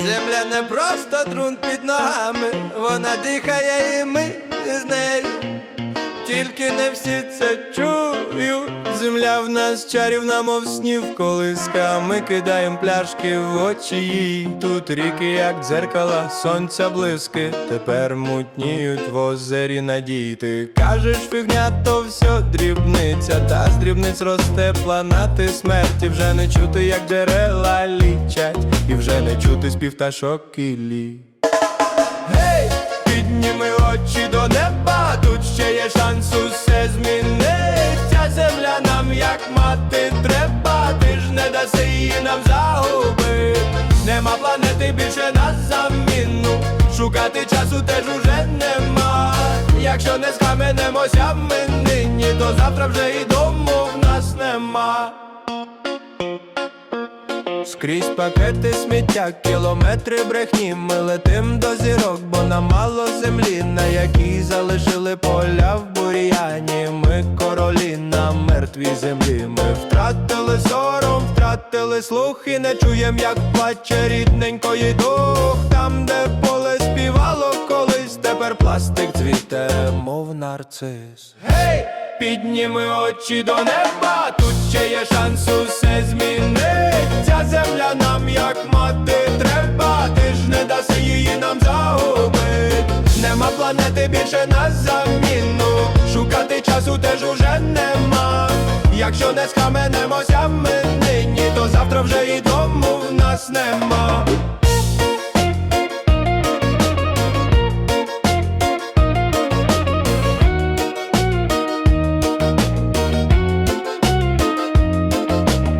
Земля не просто трун під ногами, вона дихає і ми з нею. Тільки не всі це чують. Земля в нас чарівна, мов снів колиска. Ми кидаєм пляшки в очі їй. Тут ріки, як дзеркала, сонця блиски. Тепер мутніють в озері надії. Ти кажеш, фігня, то все дрібниця. Та з дрібниць росте планети смерті. Вже не чути, як джерела лічать, і вже не чути спів пташок і лі. Гей, підніми очі до неба, є шанс усе зміниться. Земля нам як мати треба, ти ж не даси її нам загубити. Нема планети більше на заміну. Шукати часу теж уже нема. Якщо не схаменемося ми нині, то завтра вже і дому в нас нема. Скрізь пакети сміття, кілометри брехні, ми летим до зірок, бо нам мало землі, на якій залишили поля мертвій землі. Ми втратили сором, втратили слух і не чуєм, як плаче рідненької дух. Там, де поле співало колись, тепер пластик цвіте, мов нарцис. Гей! Підніми очі до неба, тут ще є шанс усе зміниться. Земля нам як мати треба, ти ж не даси її нам загубить. Нема планети більше на заміну. Якщо не схаменемося ми нині, то завтра вже і дому в нас нема.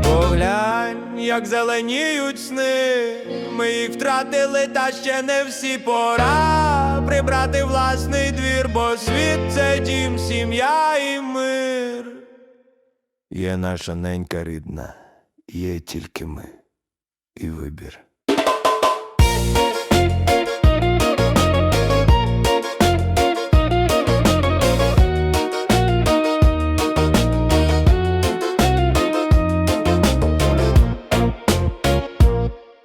Поглянь, як зеленіють сни, ми їх втратили, та ще не всі пора прибрати власний двір, бо світ це дім, сім'я і мир. Є наша ненька рідна, є тільки ми і вибір.